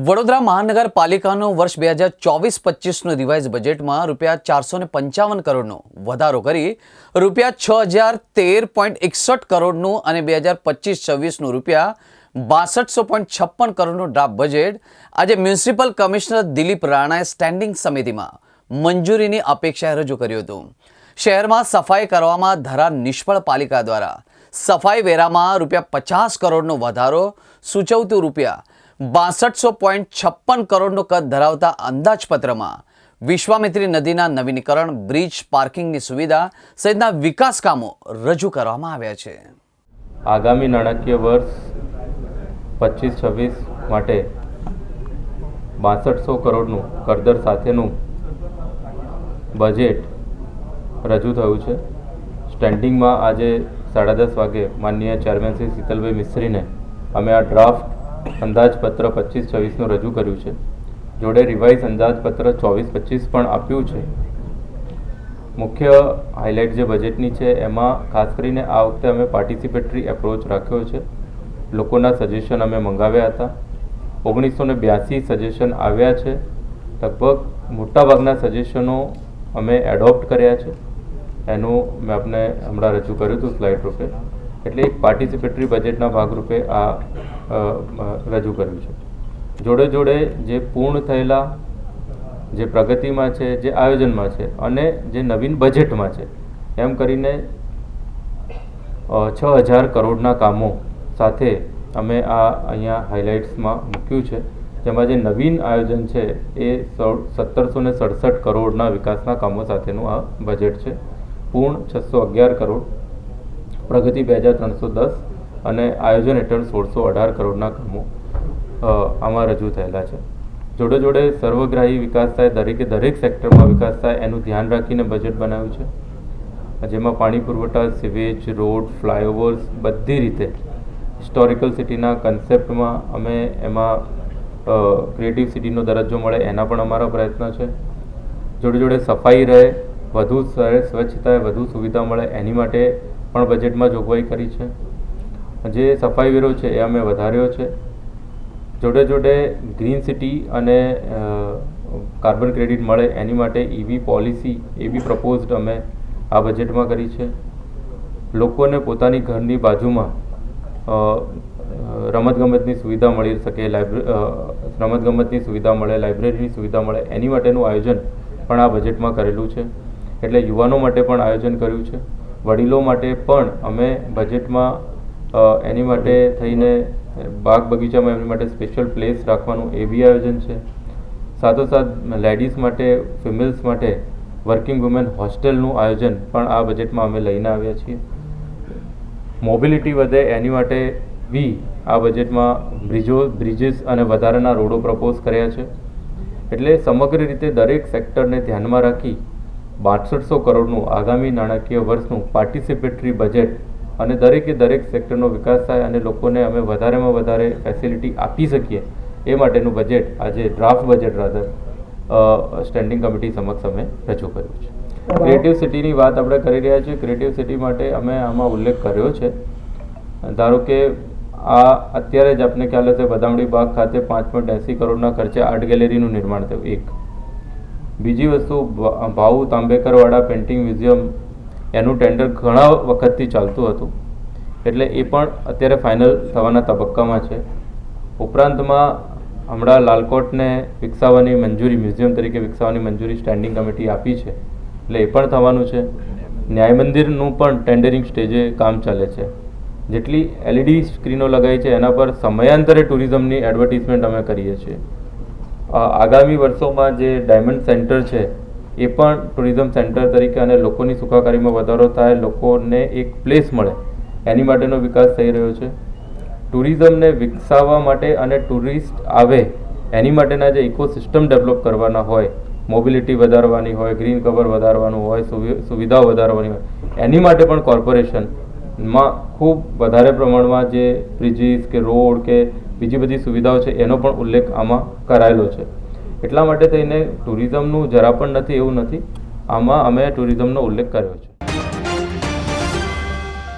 વડોદરા મહાનગરપાલિકાનું વર્ષ બે હજાર ચોવીસ પચીસનું રિવાઇઝ બજેટમાં રૂપિયા ચારસો ને પંચાવન કરોડનો વધારો કરી રૂપિયા છ હજાર તેર પોઈન્ટ એકસઠ કરોડનું અને બે હજાર પચીસ છવ્વીસનું રૂપિયા બાસઠસો પોઈન્ટ છપ્પન કરોડનું ડ્રાફ્ટ બજેટ આજે મ્યુનિસિપલ કમિશનર દિલીપ રાણાએ સ્ટેન્ડિંગ સમિતિમાં મંજૂરીની અપેક્ષાએ રજૂ કર્યું હતું. શહેરમાં સફાઈ કરવામાં ધરા નિષ્ફળ પાલિકા દ્વારા સફાઈ વેરામાં રૂપિયા પચાસ કરોડનો વધારો સૂચવતું રૂપિયા બાસઠસો પોઈન્ટ છપ્પન કરોડનું કદ ધરાવતા અંદાજપત્રમાં વિશ્વામિત્રી નદીના નવીનીકરણ, બ્રિજ પાર્કિંગની સુવિધા સહિતના વિકાસ કામો રજૂ કરવામાં આવ્યા છે. આગામી નાણાકીય વર્ષ પચીસ છવ્વીસ માટે બાસઠસો કરોડનું કરદર સાથેનું બજેટ રજૂ થયું છે. સ્ટેન્ડિંગમાં આજે સાડા દસ વાગે માનનીય ચેરમેન શ્રી શીતલભાઈ મિસ્ત્રીને અમે આ ડ્રાફ્ટ અંદાજપત્ર પચીસ છવ્વીસનું રજૂ કર્યું છે. જોડે રિવાઇઝ અંદાજપત્ર ચોવીસ પચીસ પણ આપ્યું છે. મુખ્ય હાઇલાઇટ જે બજેટની છે, એમાં ખાસ કરીને આ વખતે અમે પાર્ટિસિપેટરી એપ્રોચ રાખ્યો છે. લોકોના સજેશન અમે મંગાવ્યા હતા. ઓગણીસો ને બ્યાસી સજેશન આવ્યા છે. લગભગ મોટાભાગના સજેશનો અમે એડોપ્ટ કર્યા છે. એનું મેં આપને હમણાં રજૂ કર્યું હતું સ્લાઇડ રૂપે. એટલે એક પાર્ટિસિપેટરી બજેટના ભાગરૂપે આ રજૂ કર્યું છે. જોડે જોડે જે પૂર્ણ થયેલા જે પ્રગતિમાં છે, જે આયોજનમાં છે અને જે નવીન બજેટમાં છે, એમ કરીને છ હજાર કરોડના કામો સાથે અમે આ અહીંયા હાઇલાઇટ્સમાં મૂક્યું છે. જેમાં જે નવીન આયોજન છે, એ સત્તરસો ને સડસઠ કરોડના વિકાસના કામો સાથેનું આ બજેટ છે. પૂર્ણ છસો અગિયાર કરોડ પ્રગતિ બે હજાર ત્રણસો દસ અને આયોજન હેઠળ સોળસો અઢાર કરોડના કામો આમાં રજૂ થયેલા છે. જોડે જોડે સર્વગ્રાહી વિકાસ થાય, દરેકે દરેક સેક્ટરમાં વિકાસ થાય, એનું ધ્યાન રાખીને બજેટ બનાવ્યું છે. જેમાં પાણી પુરવઠા સિવેજ રોડ ફ્લાયઓવર્સ બધી રીતે હિસ્ટોરિકલ સિટીના કન્સેપ્ટમાં અમે એમાં ક્રિએટિવ સિટીનો દરજ્જો મળે એના પણ અમારા પ્રયત્ન છે. જોડે જોડે સફાઈ રહે, વધુ સ્વચ્છતા, વધુ સુવિધા મળે એની માટે પણ બજેટમાં જોગવાઈ કરી છે. જે સફાઈ વેરો છે, એ અમે વધાર્યો છે. જોડે જોડે ગ્રીન સિટી અને કાર્બન ક્રેડિટ મળે એની માટે ઈવી પોલિસી એ બી પ્રપોઝડ અમે આ બજેટમાં કરી છે. લોકોને પોતાની ઘરની બાજુમાં રમતગમતની સુવિધા મળી શકે, લાઇબ્રે રમતગમતની સુવિધા મળે, લાઇબ્રેરીની સુવિધા મળે, એની માટેનું આયોજન પણ આ બજેટમાં કરેલું છે. એટલે યુવાનો માટે પણ આયોજન કર્યું છે. વડીલો માટે પણ અમે બજેટમાં એની માટે થઈને બાગ બગીચામાં એમની માટે સ્પેશિયલ પ્લેસ રાખવાનું એ બી આયોજન છે. સાથોસાથ લેડીઝ માટે ફિમેલ્સ માટે વર્કિંગ વુમેન હોસ્ટેલનું આયોજન પણ આ બજેટમાં અમે લઈને આવ્યા છીએ. મોબિલિટી વધે એની માટે બી આ બજેટમાં બ્રિજો બ્રિજીસ અને વધારાના રોડો પ્રપોઝ કર્યા છે. એટલે સમગ્ર રીતે દરેક સેક્ટરને ધ્યાનમાં રાખી બાસઠસો કરોડનું આગામી નાણાકીય વર્ષનું પાર્ટિસિપેટરી બજેટ અને દરેકે દરેક સેક્ટરનો વિકાસ થાય અને લોકોને અમે વધારેમાં વધારે ફેસિલિટી આપી શકીએ એ માટેનું બજેટ આજે draft budget rather standing committee સમક્ષ અમે રજૂ કર્યું છે. ક્રિએટિવ સિટીની વાત આપણે કરી રહ્યા છીએ. ક્રિએટિવ સિટી માટે અમે આમાં ઉલ્લેખ કર્યો છે. ધારો કે આ અત્યારે જ આપને ખ્યાલ હશે બદામડી બાગ ખાતે પાંચ પોઈન્ટ એંસી કરોડના ખર્ચે આર્ટ ગેલેરીનું નિર્માણ થયું. એક બીજી વસ્તુ ભાઉ તાંબેકરવાળા પેઇન્ટિંગ મ્યુઝિયમ એનું ટેન્ડર ઘણા વખતથી ચાલતું હતું. એટલે એ પણ અત્યારે ફાઇનલ થવાના તબક્કામાં છે. ઉપરાંતમાં હમણાં લાલકોટને વિકસાવવાની મંજૂરી મ્યુઝિયમ તરીકે વિકસાવવાની મંજૂરી સ્ટેન્ડિંગ કમિટી આપી છે. એટલે એ પણ થવાનું છે. ન્યાય મંદિરનું પણ ટેન્ડરિંગ સ્ટેજે કામ ચાલે છે. જેટલી એલઈડી સ્ક્રીનો લગાવી છે એના પર સમયાંતરે ટુરિઝમની એડવર્ટિઝમેન્ટ અમે કરીએ છીએ. આગામી વર્ષોમાં જે ડાયમંડ સેન્ટર છે, એ પણ ટુરિઝમ સેન્ટર તરીકે અને લોકોની સુખાકારીમાં વધારો થાય, લોકોને એક પ્લેસ મળે, એની માટેનો વિકાસ થઈ રહ્યો છે. ટુરિઝમને વિકસાવવા માટે અને ટુરિસ્ટ આવે, એની માટેના જે ઇકોસિસ્ટમ ડેવલપ કરવાના હોય, મોબિલિટી વધારવાની હોય, ગ્રીન કવર વધારવાનું હોય, સુવિ- સુવિધાઓ વધારવાની હોય, એની માટે પણ કોર્પોરેશનમાં ખૂબ વધારે પ્રમાણમાં જે બ્રિજીસ કે રોડ કે બીજી બધી સુવિધાઓ છે, એનો પણ ઉલ્લેખ આમાં કરાયેલો છે. એટલા માટે થઈને ટુરિઝમનું જરા પણ નથી, એવું નથી. આમાં અમે ટુરિઝમનો ઉલ્લેખ કર્યો છે.